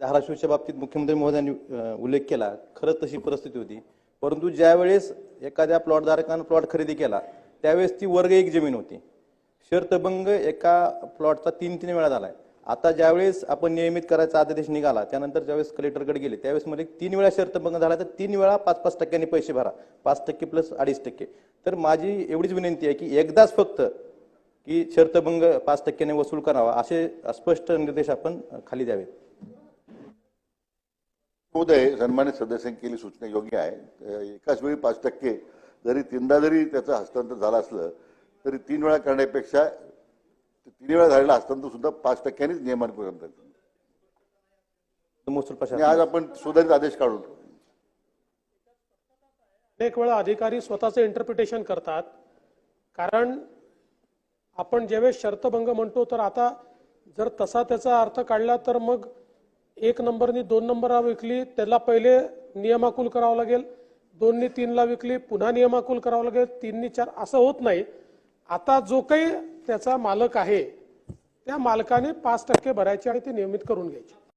धाराशिवच्या बाबतीत मुख्यमंत्री महोदयांनी उल्लेख केला. खरंच तशी परिस्थिती होती. परंतु ज्यावेळेस एखाद्या प्लॉटधारकानं प्लॉट खरेदी केला त्यावेळेस ती वर्ग एक जमीन होती. शर्तभंग एका प्लॉटचा तीन तीन वेळा झाला आहे आता ज्यावेळेस आपण नियमित करायचा आदेश निघाला त्यानंतर ज्यावेळेस कलेक्टरकडे गेले त्यावेळेस मध्ये तीन वेळा शर्तभंग झाला तर तीन वेळा पाच पाच टक्क्यांनी पैसे भरा. पाच टक्के प्लस अडीच टक्के. तर माझी एवढीच विनंती आहे की एकदाच फक्त की शर्तभंग पाच टक्क्याने वसूल करावा असे स्पष्ट निर्देश आपण खाली द्यावेत. महोदय सन्मानित सदस्यांनी केली सूचना योग्य आहे. एकाच वेळी पाच टक्के जरी तीनदा जरी त्याचं हस्तांतर झालं असलं तरी तीन वेळा करण्यापेक्षा तीन वेळा झालेलं हस्तांतर सुद्धा पाच टक्क्यांनीच नियमान प्रशासन आज आपण सुधारित आदेश काढू अनेक वेळा अधिकारी स्वतःचं इंटरप्रिटेशन करतात. कारण आपण ज्यावेळेस शर्तभंग म्हणतो तर आता जर तसा त्याचा अर्थ काढला तर मग एक नंबरनी दोन नंबरला विकली त्याला पहिले नियमाकुल करावं लागेल दोननी तीनला विकली पुन्हा नियमाकुल करावं लागेल तीननी चार असं होत नाही. आता जो काही त्याचा मालक आहे त्या मालकाने पाच टक्के भरायचे आणि ते नियमित करून घ्यायचे.